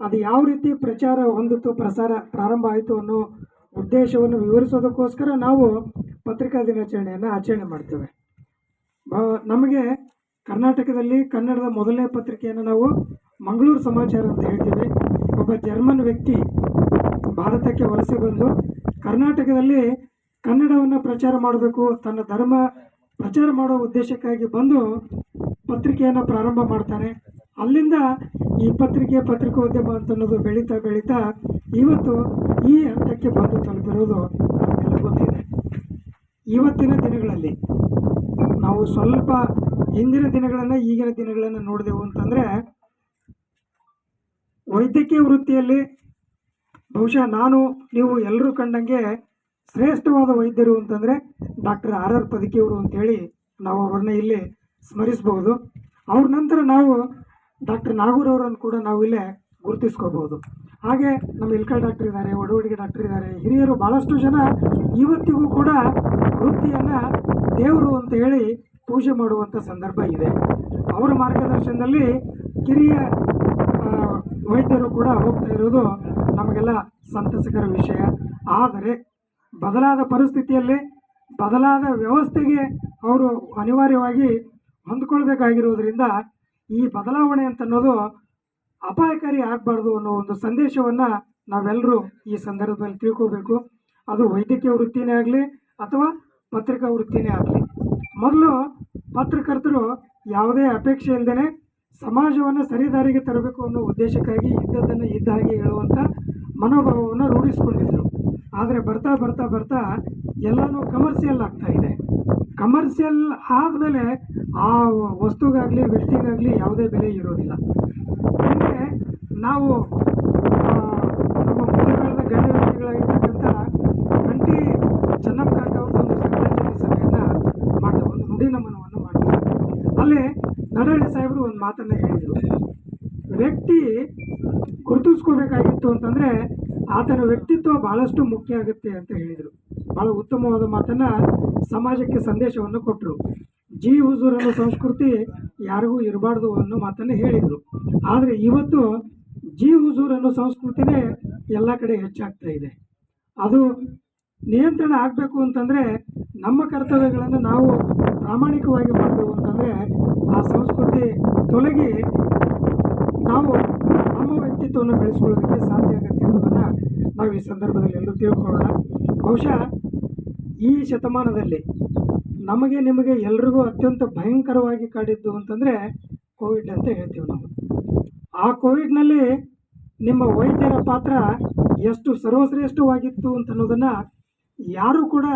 ಅದು ಯಾವ ರೀತಿ ಪ್ರಚಾರ ಹೊಂದಿತು ಪ್ರಸಾರ ಪ್ರಾರಂಭ ಆಯಿತು ಅನ್ನೋ ಉದ್ದೇಶವನ್ನು ವಿವರಿಸೋದಕ್ಕೋಸ್ಕರ ನಾವು ಪತ್ರಿಕಾ ದಿನಾಚರಣೆಯನ್ನು ಆಚರಣೆ ಮಾಡ್ತೇವೆ. ನಮಗೆ ಕರ್ನಾಟಕದಲ್ಲಿ ಕನ್ನಡದ ಮೊದಲನೇ ಪತ್ರಿಕೆಯನ್ನು ನಾವು ಮಂಗಳೂರು ಸಮಾಚಾರ ಅಂತ ಹೇಳ್ತೀವಿ. ಒಬ್ಬ ಜರ್ಮನ್ ವ್ಯಕ್ತಿ ಭಾರತಕ್ಕೆ ವಲಸೆ ಬಂದು ಕರ್ನಾಟಕದಲ್ಲಿ ಕನ್ನಡವನ್ನು ಪ್ರಚಾರ ಮಾಡಬೇಕು, ತನ್ನ ಧರ್ಮ ಪ್ರಚಾರ ಮಾಡೋ ಉದ್ದೇಶಕ್ಕಾಗಿ ಬಂದು ಪತ್ರಿಕೆಯನ್ನು ಪ್ರಾರಂಭ ಮಾಡ್ತಾನೆ. ಅಲ್ಲಿಂದ ಈ ಪತ್ರಿಕೆ ಪತ್ರಿಕೋದ್ಯಮ ಅಂತ ಅನ್ನೋದು ಬೆಳೀತಾ ಬೆಳೀತಾ ಇವತ್ತು ಈ ಹಂತಕ್ಕೆ ಬಂದು ತಲುಪಿರೋದು ನಮಗೆಲ್ಲ ಗೊತ್ತಿದೆ. ಇವತ್ತಿನ ದಿನಗಳಲ್ಲಿ ನಾವು ಸ್ವಲ್ಪ ಹಿಂದಿನ ದಿನಗಳನ್ನು ಈಗಿನ ದಿನಗಳನ್ನು ನೋಡಿದೆವು ಅಂತಂದರೆ ವೈದ್ಯಕೀಯ ವೃತ್ತಿಯಲ್ಲಿ ಬಹುಶಃ ನಾನು, ನೀವು ಎಲ್ಲರೂ ಕಂಡಂಗೆ ಶ್ರೇಷ್ಠವಾದ ವೈದ್ಯರು ಅಂತಂದರೆ ಡಾಕ್ಟರ್ ಆರ್ ಆರ್ ಪದಕಿಯವರು ಅಂತೇಳಿ ನಾವು ಅವ್ರನ್ನ ಇಲ್ಲಿ ಸ್ಮರಿಸಬಹುದು. ಅವ್ರ ನಂತರ ನಾವು ಡಾಕ್ಟರ್ ನಾಗೂರ್ ಅವರನ್ನು ಕೂಡ ನಾವು ಇಲ್ಲೇ ಗುರುತಿಸ್ಕೋಬಹುದು ಹಾಗೆ ನಮ್ಮ ಇಲ್ಕಾ ಡಾಕ್ಟರ್ ಇದ್ದಾರೆ, ಒಡವಡಿಗೆ ಡಾಕ್ಟರ್ ಇದ್ದಾರೆ, ಹಿರಿಯರು ಭಾಳಷ್ಟು ಜನ ಇವತ್ತಿಗೂ ಕೂಡ ವೃತ್ತಿಯನ್ನು ದೇವರು ಅಂತ ಹೇಳಿ ಪೂಜೆ ಮಾಡುವಂಥ ಸಂದರ್ಭ ಇದೆ. ಅವರ ಮಾರ್ಗದರ್ಶನದಲ್ಲಿ ಕಿರಿಯ ವೈದ್ಯರು ಕೂಡ ಹೋಗ್ತಾ ಇರೋದು ನಮಗೆಲ್ಲ ಸಂತಸಕರ ವಿಷಯ. ಆದರೆ ಬದಲಾದ ಪರಿಸ್ಥಿತಿಯಲ್ಲಿ ಬದಲಾದ ವ್ಯವಸ್ಥೆಗೆ ಅವರು ಅನಿವಾರ್ಯವಾಗಿ ಹೊಂದ್ಕೊಳ್ಬೇಕಾಗಿರೋದ್ರಿಂದ ಈ ಬದಲಾವಣೆ ಅಂತ ಅನ್ನೋದು ಅಪಾಯಕಾರಿ ಆಗಬಾರ್ದು ಅನ್ನೋ ಒಂದು ಸಂದೇಶವನ್ನು ನಾವೆಲ್ಲರೂ ಈ ಸಂದರ್ಭದಲ್ಲಿ ತಿಳ್ಕೋಬೇಕು. ಅದು ವೈದ್ಯಕೀಯ ವೃತ್ತಿನೇ ಆಗಲಿ ಅಥವಾ ಪತ್ರಿಕಾ ವೃತ್ತಿನೇ ಆಗಲಿ. ಮೊದಲು ಪತ್ರಕರ್ತರು ಯಾವುದೇ ಅಪೇಕ್ಷೆ ಇಲ್ಲದೇ ಸಮಾಜವನ್ನು ಸರಿದಾರಿಗೆ ತರಬೇಕು ಅನ್ನೋ ಉದ್ದೇಶಕ್ಕಾಗಿ ಇದ್ದದ್ದನ್ನು ಇದ್ದ ಹಾಗೆ ಹೇಳುವಂಥ ಮನೋಭಾವವನ್ನು ರೂಢಿಸ್ಕೊಂಡಿದ್ರು. ಆದರೆ ಬರ್ತಾ ಬರ್ತಾ ಬರ್ತಾ ಎಲ್ಲನೂ ಕಮರ್ಷಿಯಲ್ ಆಗ್ತಾ ಇದೆ. ಕಮರ್ಷಿಯಲ್ ಆದಮೇಲೆ ಆ ವಸ್ತುಗಾಗಲಿ, ವ್ಯಕ್ತಿಗಾಗಲಿ ಯಾವುದೇ ಬೆಲೆ ಇರೋದಿಲ್ಲ. ಅಂದರೆ ನಾವು ನಮ್ಮ ಮೂಲಗಳನ್ನ ಗಣ್ಯ ವ್ಯಕ್ತಿಗಳಾಗಿರ್ತಕ್ಕಂಥ ಕಂಟಿ ಚೆನ್ನಮ್ಮ ಕಾಕ ಒಂದು ಶ್ರದ್ಧಾಂಜಲಿ ಸಭೆಯನ್ನು ಮಾಡಿದೆ ಒಂದು ನುಡಿ ನಮನವನ್ನು ಮಾಡಿದ್ರು ಅಲ್ಲಿ ನಡಹಳ್ಳಿ ಸಾಹೇಬರು ಒಂದು ಮಾತನ್ನು ಹೇಳಿದರು. ವ್ಯಕ್ತಿ ಗುರುತಿಸ್ಕೋಬೇಕಾಗಿತ್ತು ಅಂತಂದರೆ ಆತನ ವ್ಯಕ್ತಿತ್ವ ಭಾಳಷ್ಟು ಮುಖ್ಯ ಆಗುತ್ತೆ ಅಂತ ಹೇಳಿದರು. ಭಾಳ ಉತ್ತಮವಾದ ಮಾತನ್ನು ಸಮಾಜಕ್ಕೆ ಸಂದೇಶವನ್ನು ಕೊಟ್ಟರು ಜಿ ಹುಜೂರ್ ಅನ್ನೋ ಸಂಸ್ಕೃತಿ ಯಾರಿಗೂ ಇರಬಾರ್ದು ಅನ್ನೋ ಮಾತನ್ನು ಹೇಳಿದರು. ಆದರೆ ಇವತ್ತು ಜಿ ಹುಜೂರ್ ಅನ್ನೋ ಸಂಸ್ಕೃತಿನೇ ಎಲ್ಲ ಕಡೆ ಹೆಚ್ಚಾಗ್ತಾ ಇದೆ. ಅದು ನಿಯಂತ್ರಣ ಆಗಬೇಕು ಅಂತಂದರೆ ನಮ್ಮ ಕರ್ತವ್ಯಗಳನ್ನು ನಾವು ಪ್ರಾಮಾಣಿಕವಾಗಿ ಮಾಡಿದೆವು ಅಂತಂದರೆ ಆ ಸಂಸ್ಕೃತಿ ತೊಲಗಿ ನಾವು ನಮ್ಮ ವ್ಯಕ್ತಿತ್ವವನ್ನು ಬೆಳೆಸ್ಕೊಳ್ಳೋದಕ್ಕೆ ಸಾಧ್ಯ ಆಗುತ್ತೆ ಅನ್ನೋದನ್ನು ನಾವು ಈ ಸಂದರ್ಭದಲ್ಲಿ ಎಲ್ಲರೂ ತಿಳ್ಕೊಳ್ಳೋಣ. ಬಹುಶಃ ಈ ಶತಮಾನದಲ್ಲಿ ನಮಗೆ ನಿಮಗೆ ಎಲ್ರಿಗೂ ಅತ್ಯಂತ ಭಯಂಕರವಾಗಿ ಕಾಡಿದ್ದು ಅಂತಂದರೆ ಕೋವಿಡ್ ಅಂತ ಹೇಳ್ತೀವಿ ನಾವು. ಆ ಕೋವಿಡ್ನಲ್ಲಿ ನಿಮ್ಮ ವೈದ್ಯರ ಪಾತ್ರ ಎಷ್ಟು ಸರ್ವಶ್ರೇಷ್ಠವಾಗಿತ್ತು ಅಂತ ಅನ್ನೋದನ್ನು ಯಾರೂ ಕೂಡ